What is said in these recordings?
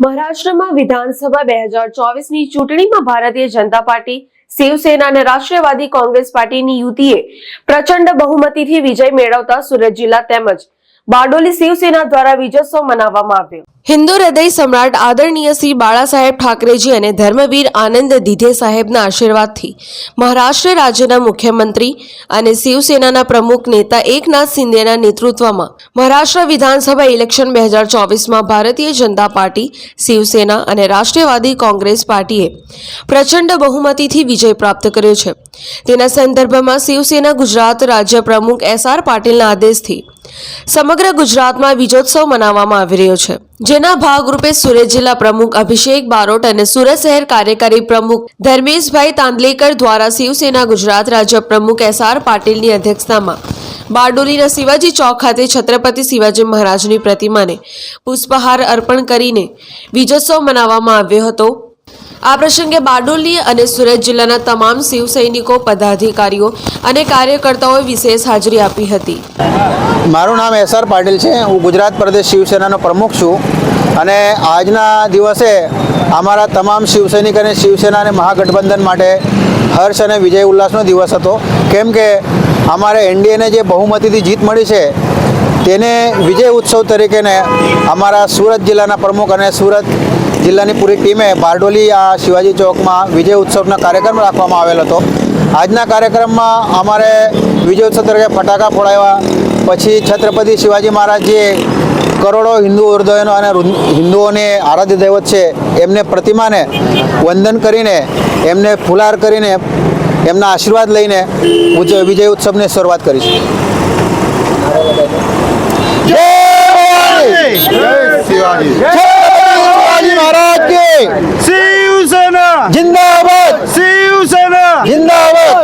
મહારાષ્ટ્રમાં વિધાનસભા બે હજાર ચોવીસની ચૂંટણીમાં ભારતીય જનતા પાર્ટી, શિવસેના અને રાષ્ટ્રીયવાદી કોંગ્રેસ પાર્ટીની યુતિએ પ્રચંડ બહુમતીથી વિજય મેળવતા સુરત જિલ્લા તેમજ બારડોલી શિવસેના દ્વારા વિજયોત્સવ મનાવવામાં આવ્યો. હિન્દુ હૃદય સમ્રાટ આદરણીય શ્રી બાળા સાહેબ ઠાકરેજી અને ધર્મવીર આનંદ દીધે સાહેબના આશીર્વાદથી મહારાષ્ટ્ર રાજ્યના મુખ્યમંત્રી અને શિવસેનાના પ્રમુખ નેતા એકનાથ શિંદેના નેતૃત્વમાં મહારાષ્ટ્ર વિધાનસભા ઇલેક્શન બે હજાર ચોવીસમાં ભારતીય જનતા પાર્ટી, શિવસેના અને રાષ્ટ્રવાદી કોંગ્રેસ પાર્ટીએ પ્રચંડ બહુમતીથી વિજય પ્રાપ્ત કર્યો છે. તેના સંદર્ભમાં શિવસેના ગુજરાત રાજ્ય પ્રમુખ એસ આર પાટીલના આદેશથી સમગ્ર ગુજરાતમાં વિજયોત્સવ મનાવવામાં આવી રહ્યો છે. જેના ભાગરૂપે સુરત જિલ્લા પ્રમુખ અભિષેક બારોટ અને સુરત શહેર કાર્યકારી પ્રમુખ ધર્મેશભાઈ તાંદલેકર દ્વારા શિવસેના ગુજરાત રાજ્ય પ્રમુખ એસ આર પાટીલની અધ્યક્ષતામાં બારડોલીના શિવાજી ચોક ખાતે છત્રપતિ શિવાજી મહારાજની પ્રતિમાને પુષ્પહાર અર્પણ કરીને વિજયોત્સવ મનાવવામાં આવ્યો હતો. આ પ્રસંગે બારડોલી અને સુરત જિલ્લાના તમામ શિવ સૈનિકો પદાધિકારીઓ અને કાર્યકર્તાઓએ વિશેષ હાજરી આપી હતી. મારું નામ એસ આર પાટીલ છે. હું ગુજરાત પ્રદેશ શિવસેનાનો પ્રમુખ છું અને આજના દિવસે અમારા તમામ શિવસૈનિક અને શિવસેના અને મહાગઠબંધન માટે હર્ષ અને વિજય ઉલ્લાસનો દિવસ હતો. કેમ કે અમારે એનડીએને જે બહુમતીથી જીત મળી છે, તેને વિજય ઉત્સવ તરીકેને અમારા સુરત જિલ્લાના પ્રમુખ અને સુરત જિલ્લાની પૂરી ટીમે બારડોલી આ શિવાજી ચોકમાં વિજય ઉત્સવનો કાર્યક્રમ રાખવામાં આવેલ હતો. આજના કાર્યક્રમમાં અમારે વિજયોત્સવ તરીકે ફટાકા ફોડાવ્યા. પછી છત્રપતિ શિવાજી મહારાજજીએ કરોડો હિન્દુ હૃદયનો અને હિન્દુઓને આરાધ્ય દૈવત છે એમને પ્રતિમાને વંદન કરીને એમને ફુલાર કરીને એમના આશીર્વાદ લઈને વિજય ઉત્સવની શરૂઆત કરી છે જય શિવાજી! મહારાજ કી શિવસેના जिंदाबाद શિવસેના जिंदाबाद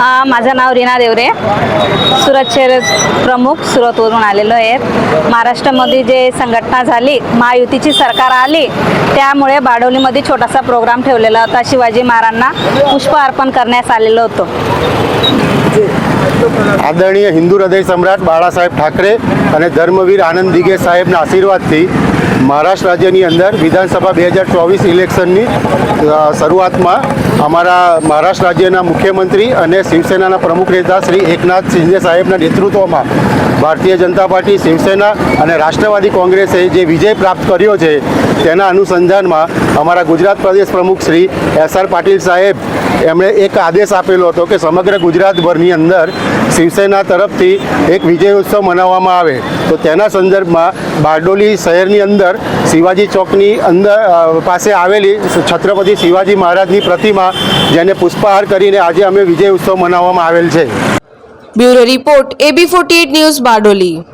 आ, माझं नाव रीना देवरे सुरत शहर प्रमुख सुरतवरून आलेलो आहे महाराष्ट्रामध्ये जे संघटना झाली महायुतीची सरकार आली त्यामुळे बाडोलीमध्ये छोटासा प्रोग्राम ठेवलेला होता शिवाजी महाराजांना पुष्प अर्पण करण्यास आलेलो होतो આદરણીય હિન્દુ હૃદય સમ્રાટ બાળા સાહેબ ઠાકરે અને ધર્મવીર આનંદ દિગે સાહેબના આશીર્વાદથી મહારાષ્ટ્ર રાજ્યની અંદર વિધાનસભા બે હજાર ચોવીસ ઇલેક્શનની શરૂઆતમાં અમારા મહારાષ્ટ્ર રાજ્યના મુખ્યમંત્રી અને શિવસેનાના પ્રમુખ નેતા શ્રી એકનાથ શિંદે સાહેબના નેતૃત્વમાં ભારતીય જનતા પાર્ટી, શિવસેના અને રાષ્ટ્રવાદી કોંગ્રેસે જે વિજય પ્રાપ્ત કર્યો છે, તેના અનુસંધાનમાં અમારા ગુજરાત પ્રદેશ પ્રમુખ શ્રી એસ આર પાટીલ સાહેબ એમણે એક આદેશ આપેલો હતો કે સમગ્ર ગુજરાતભરની અંદર શિવસેના તરફથી એક વિજય ઉત્સવ મનાવવામાં આવે. તો તેના સંદર્ભમાં બારડોલી શહેરની અંદર શિવાજી ચોકની અંદર પાસે આવેલી છત્રપતિ શિવાજી મહારાજની પ્રતિમા જેને પુષ્પહાર કરીને આજે અમે વિજય ઉત્સવ મનાવવામાં આવેલ છે. Bureau report, AB forty news Bardoli.